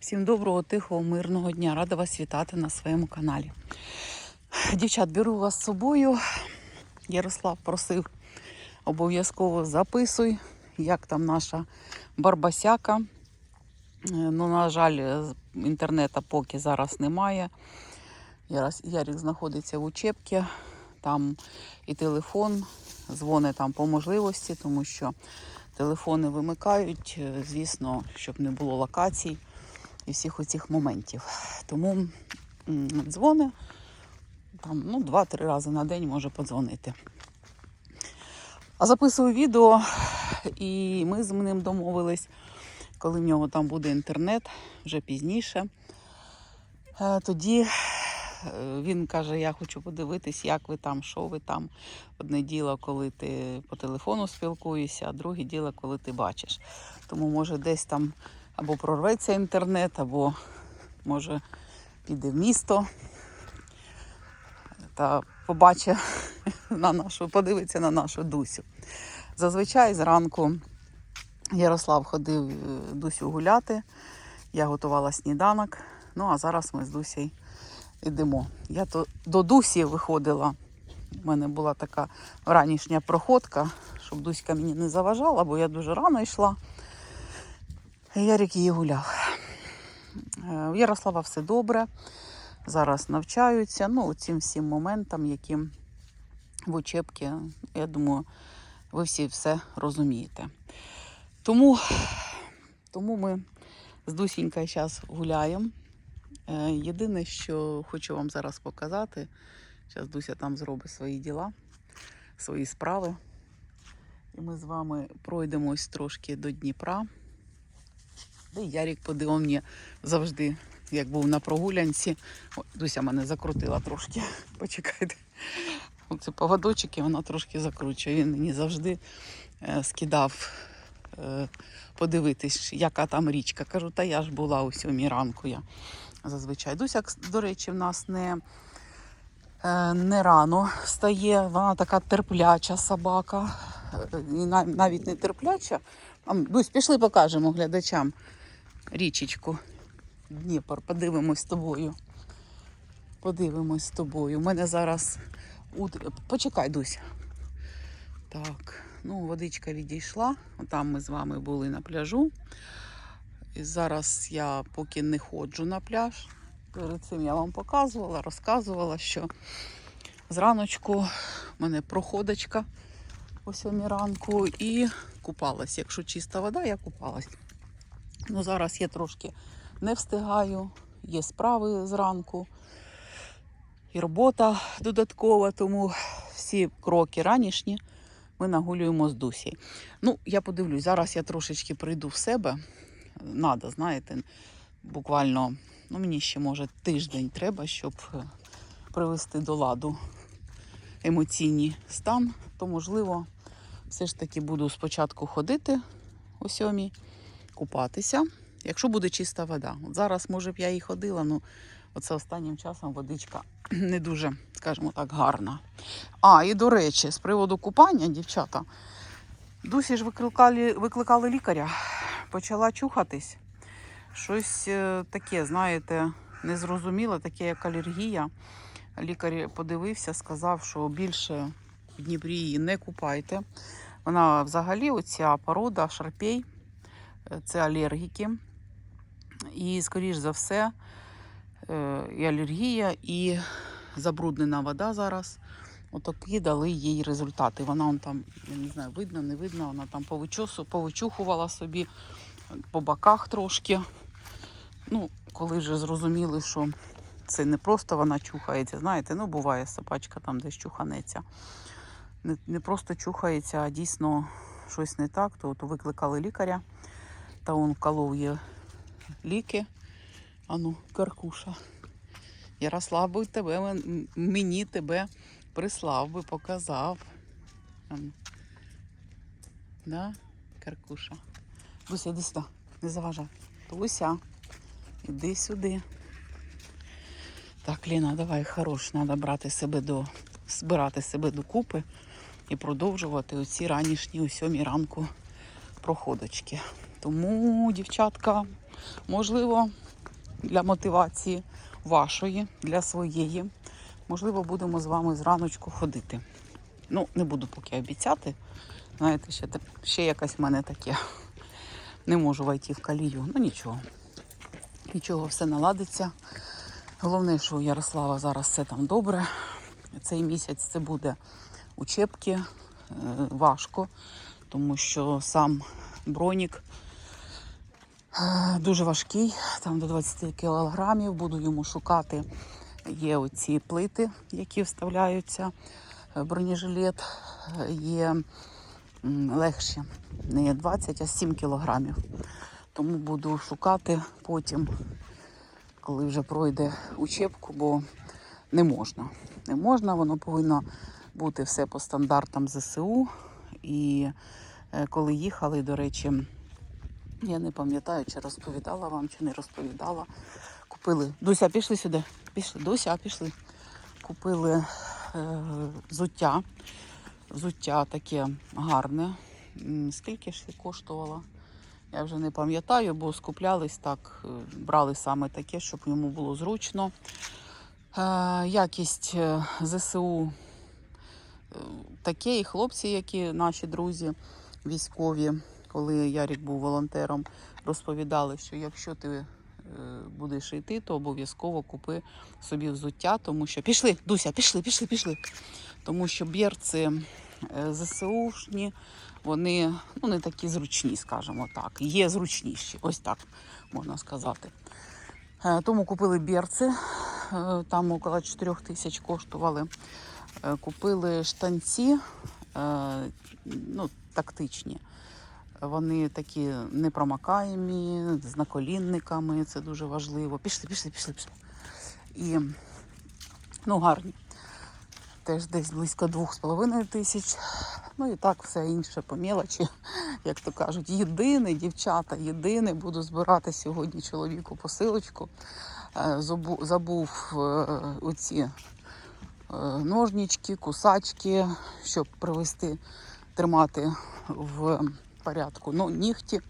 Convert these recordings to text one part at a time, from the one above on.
Всім доброго, тихого, мирного дня. Рада вас вітати на своєму каналі. Дівчат, беру вас з собою. Ярослав просив обов'язково записуй, як там наша барбасяка. Е, Ну, на жаль, з- інтернету поки зараз немає. Ярик знаходиться в учебці, там і телефон, дзвони там по можливості, тому що телефони вимикають, е, звісно, щоб не було локацій і всіх оцих моментів. Тому дзвони там, ну, два-три рази на день може подзвонити. А записую відео, і ми з ним домовились, коли в нього там буде інтернет, вже пізніше. Е, Тоді е, він каже: Я хочу подивитись, як ви там, що ви там. Одне діло, коли ти по телефону спілкуєшся, а друге діло, коли ти бачиш. Тому може десь там або прорветься інтернет, або може піде в місто та побачить на нашу, подивиться на нашу Дусю. Зазвичай зранку Ярослав ходив е, Дусю гуляти, я готувала сніданок. Ну а зараз ми з Дусею йдемо. Я то до Дусі виходила. У мене була така ранішня проходка, щоб Дуська мені не заважала, бо я дуже рано йшла. Ярик її гуляв. Е, У Ярослава все добре. Зараз навчаються. Ну, цим всім моментам, які в учебці, я думаю, ви всі все розумієте. Тому, тому ми з Дусінькою зараз гуляємо. Е, Єдине, що хочу вам зараз показати, зараз Дуся там зробить свої діла, свої справи. І ми з вами пройдемось трошки до Дніпра. Де Ярік подивив мені завжди, як був на прогулянці. Ой, Дуся мене закрутила трошки. Почекайте. Оце поводочки вона трошки закручує. Він мені завжди е, скидав е, подивитись, яка там річка. Кажу, та я ж була о сьомій ранку. Я зазвичай. Дуся, до речі, в нас не, е, не рано встає. Вона така терпляча собака. Е, І навіть не терпляча. Дусь, пішли покажемо глядачам річечку. Дніпр, подивимось з тобою. Подивимось з тобою. У мене зараз. Почекай, Дуся. Так, ну, водичка відійшла. Там ми з вами були на пляжу. І зараз я поки не ходжу на пляж. Перед цим я вам показувала, розказувала, що зраночку в мене проходочка о 7 ранку і купалась. Якщо чиста вода, я купалась. Ну, зараз я трошки не встигаю, є справи зранку і робота додаткова, тому всі кроки ранішні ми нагулюємо з Дусі. Ну, я подивлюсь, зараз я трошечки прийду в себе. Надо, знаєте, буквально, ну мені ще може тиждень треба, щоб е, привести до ладу емоційний стан, то можливо, все ж таки буду спочатку ходити о сьомій, купатися, якщо буде чиста вода. От зараз, може б, я і ходила, ну оце останнім часом водичка не дуже, скажімо так, гарна. А, і до речі, з приводу купання, дівчата, Дусі ж викликали, викликали лікаря, почала чухатись. Щось е, таке, знаєте, незрозуміле, таке як алергія. Лікар подивився, сказав, що більше в Дніпрі її не купайте. Вона взагалі, оця порода, шарпей, це алергіки. І, скоріш за все, е, і алергія, і забруднена вода зараз. Отакі дали їй результати. Вона он там, я не знаю, видно, не видно, вона там повичухувала собі по боках трошки. Ну, коли вже зрозуміли, що це не просто вона чухається, знаєте, ну буває собачка там десь чуханеться. Не, не просто чухається, а дійсно щось не так, то, то викликали лікаря, та він вколов їй ліки. Ану, каркуша. Ярослав би тебе, мені тебе прислав би, показав. Ану. Да, каркуша. Буся, іди сюди, не заважай. Туся, іди сюди. Так, Ліна, давай хорош, треба брати себе до, збирати себе докупи і продовжувати оці ранішні о сьомій ранку проходочки. Тому, дівчатка, можливо, для мотивації вашої, для своєї. Можливо, будемо з вами зраночку ходити. Ну, не буду поки обіцяти. Знаєте, ще, ще якась в мене таке. Не можу войти в калію. Ну нічого. Нічого, все наладиться. Головне, що у Ярослава зараз все там добре. Цей місяць це буде учебки. Е, важко, тому що сам бронік дуже важкий, там до 20 кілограмів. Буду йому шукати. Є оці плити, які вставляються, е, бронежилет. Е, Є м, легші, не 20, а 7 кілограмів. Тому буду шукати потім, коли вже пройде учебку, бо не можна. Не можна, воно повинно бути все по стандартам ЗСУ. І е, коли їхали, до речі, я не пам'ятаю, чи розповідала вам, чи не розповідала. Купили. Дуся, пішли сюди. Пішли. Дуся, пішли. Купили е, взуття. Взуття таке гарне. Скільки ж коштувало? Я вже не пам'ятаю, бо скуплялись так, е, брали саме таке, щоб йому було зручно. Е, якість е, ЗСУ е, таке, і хлопці, які наші друзі військові, коли Ярік був волонтером, розповідали, що якщо ти е, будеш йти, то обов'язково купи собі взуття, тому що пішли, Дуся, пішли, пішли, пішли. Тому що берці е, ЗСУшні, вони ну, не такі зручні, скажімо так. Є зручніші, ось так можна сказати. Е, Тому купили берці, там около 4 тисяч коштували. Купили штанці, ну, тактичні. Вони такі непромокаємі, з наколінниками, це дуже важливо. Пішли, пішли, пішли, пішли. І ну, гарні. Теж десь близько двох з половиною тисяч. Ну і так все інше по мелочі, як то кажуть. Єдине, дівчата, єдине, буду збирати сьогодні чоловіку посилочку. Е, Забув е, оці е, ножнички, кусачки, щоб привести, тримати в порядку. Ну, нігті.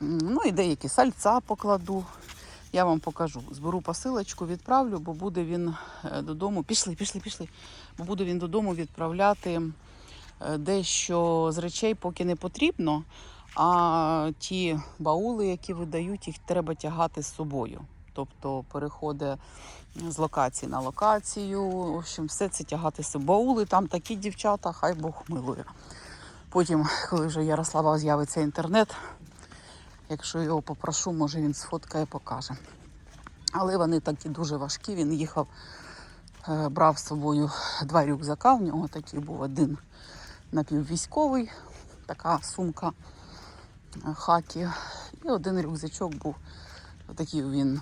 Ну і деякі сальця покладу. Я вам покажу. Зберу посилочку, відправлю, бо буде він е, додому. Пішли, пішли, пішли. Бо буде він додому відправляти е, дещо з речей, поки не потрібно. А ті баули, які видають, їх треба тягати з собою. Тобто переходить з локації на локацію. В общем, все це тягати з собою. Баули там такі дівчата, хай Бог милує. Потім, коли вже Ярослава з'явиться інтернет, якщо його попрошу, може він сфоткає, покаже. Але вони такі дуже важкі. Він їхав, е, брав з собою два рюкзака. В нього такий був один напіввійськовий, така сумка е, хакі. І один рюкзачок був такий він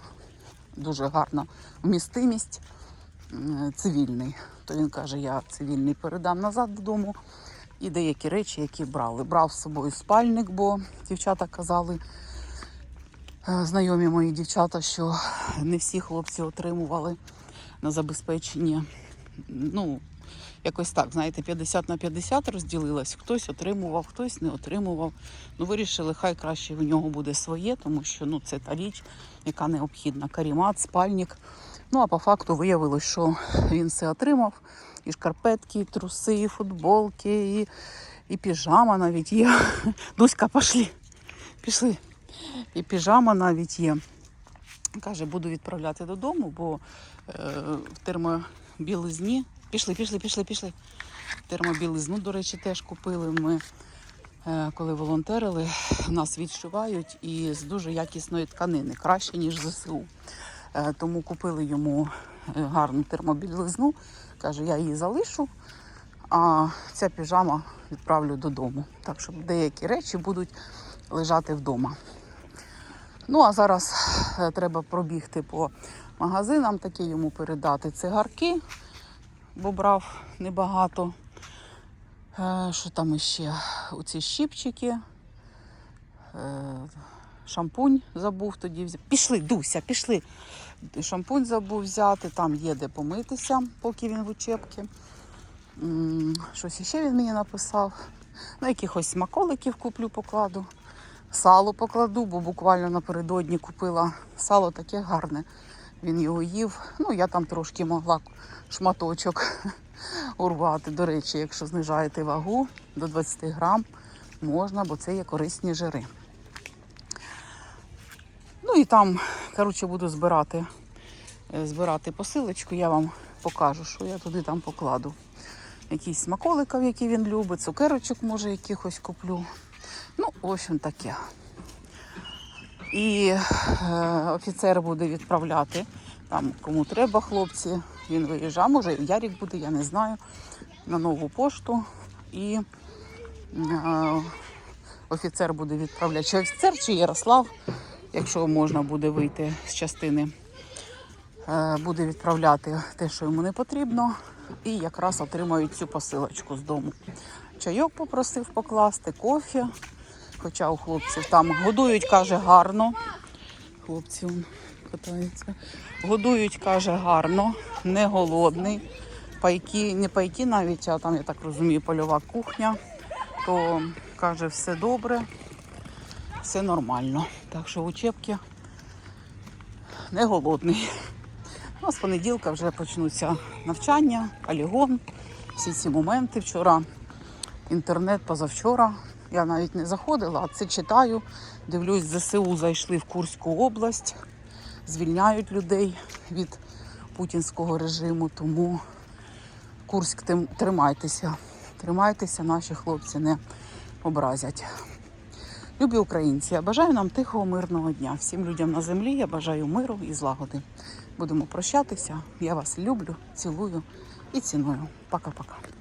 дуже гарна вмістимість, цивільний. То він каже, я цивільний передам назад додому. І деякі речі, які брали. Брав з собою спальник, бо дівчата казали, е, знайомі мої дівчата, що не всі хлопці отримували на забезпечення. Ну, якось так, знаєте, 50 на 50 розділилось. Хтось отримував, хтось не отримував. Ну, вирішили, хай краще в нього буде своє, тому що ну, це та річ, яка необхідна. Карімат, спальник. Ну, а по факту виявилось, що він все отримав. І шкарпетки, і труси, і футболки, і, і піжама навіть є. Дуська, пішли. Пішли. І піжама навіть є. Каже, буду відправляти додому, бо е, в термобілизні. Пішли, пішли, пішли, пішли. Термобілизну, до речі, теж купили ми. е, Коли волонтерили, нас відшивають і з дуже якісної тканини, краще, ніж ЗСУ. Е, Тому купили йому е, гарну термобілизну. Каже, я її залишу, а ця піжама відправлю додому. Так що деякі речі будуть лежати вдома. Ну, а зараз е, треба пробігти по магазинам, такі йому передати цигарки, бо брав небагато. Що там іще? Оці щіпчики. Шампунь забув тоді взяти. Пішли, Дуся, пішли. Шампунь забув взяти, там є де помитися, поки він в учебці. Щось іще він мені написав. Ну, якихось смаколиків куплю, покладу. Сало покладу, бо буквально напередодні купила сало таке гарне. Він його їв. Ну, я там трошки могла шматочок урвати. До речі, якщо знижаєте вагу до 20 грам, можна, бо це є корисні жири. Ну і там, коротше, буду збирати, е, збирати посилочку, я вам покажу, що я туди там покладу. Якісь смаколиків, які він любить, цукерочок, може, якихось куплю. Ну, в общем, таке. І е, офіцер буде відправляти там, кому треба, хлопці. Він виїжджає, може, Ярік буде, я не знаю, на нову пошту. І е, офіцер буде відправляти. Чи офіцер, чи Ярослав, якщо можна буде вийти з частини, е, буде відправляти те, що йому не потрібно, і якраз отримають цю посилочку з дому. Чайок попросив покласти, кофе. Хоча у хлопців там годують, каже, гарно. Хлопці катаються. Годують, каже, гарно, не голодний. Пайки, не пайки навіть, а там, я так розумію, польова кухня. То каже, все добре, все нормально. Так що учебки не голодний. Ну, з понеділка вже почнуться навчання, полігон, всі ці моменти. Вчора інтернет позавчора. Я навіть не заходила, а це читаю. Дивлюсь, ЗСУ зайшли в Курську область, звільняють людей від путінського режиму. Тому Курськ тримайтеся. Тримайтеся, наші хлопці не образять. Любі українці, я бажаю нам тихого, мирного дня. Всім людям на землі я бажаю миру і злагоди. Будемо прощатися. Я вас люблю, цілую і ціную. Пока-пока.